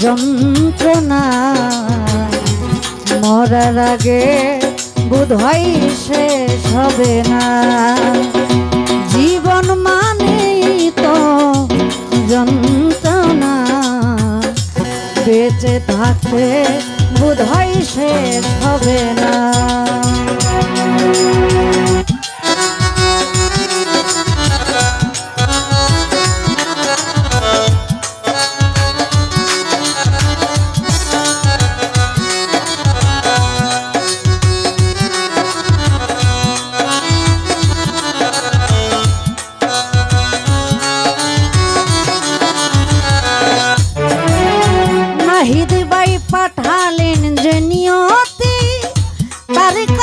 যন্ত্রণা। মরার আগে বোধ হয় শেষ হবে না। জীবন মানেই তো যন্ত্রণা। বেঁচে থাকতে বোধ হয় শেষ হবে না।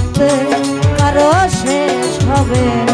থাকতে কারও শেষ হবে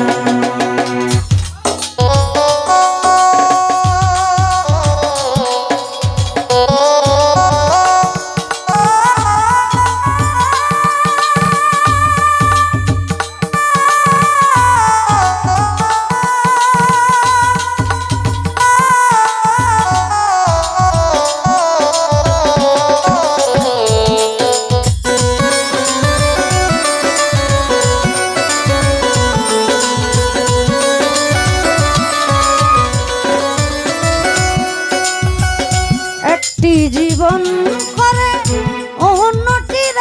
একটি জীবন করে অন্যটির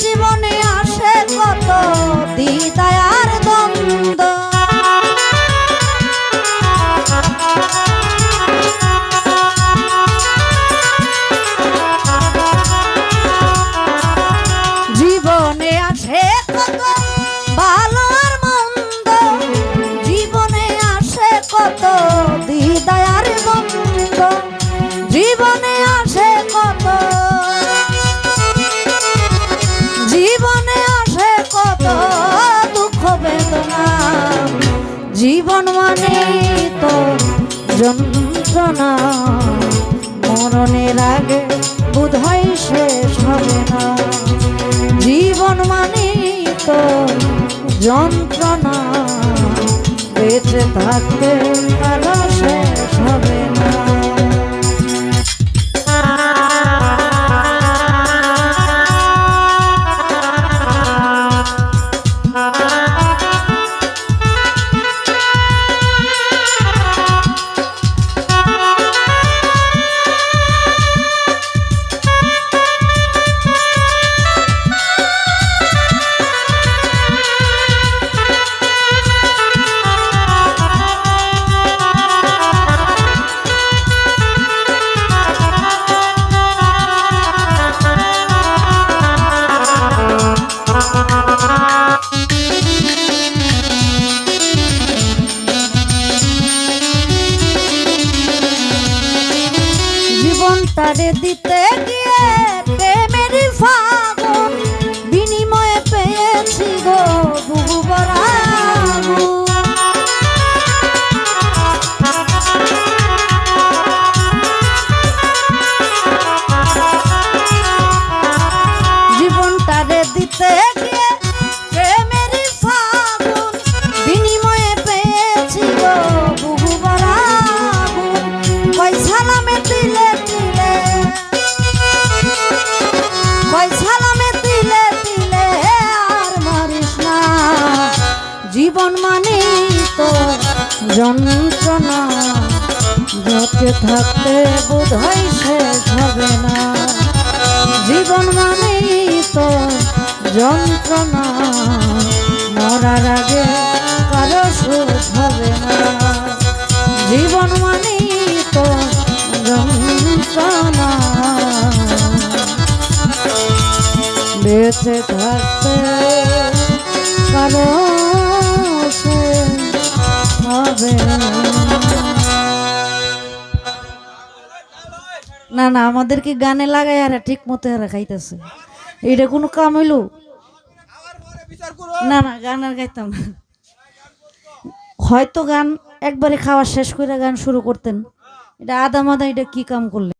জীবনে আসে কত দিদায় আর দ্বন্দ্ব। জীবনে আসে ভালো জীবনে আসে কত জীবনে জীবন মানে তো যন্ত্রণা। মরণের আগে বোধ হয় শেষ হবে না। জীবন মানে তো যন্ত্রণা। বেঁচে থাকতে কারও শেষ হবে না। গিয়ে প্রেমের ফাগুন যন্ত্রণা বেঁচে থাকতে বোধ হয় শেষ হবে না। জীবন মানেই তো যন্ত্রণা, মরার আগে কারও সুখ হবে না। জীবন মানেই তো যন্ত্রণা। বেঁচে থাকতে কারও হবে। না না, আমাদেরকে গানে লাগাই আর ঠিক মতো এরা খাইতেছে এটা কোনো কাম হইল? না না, গান আর গাইতাম না। হয়তো গান একবারে খাওয়া শেষ করে গান শুরু করতেন। এটা আদা মাদা এটা কি কাম করলেন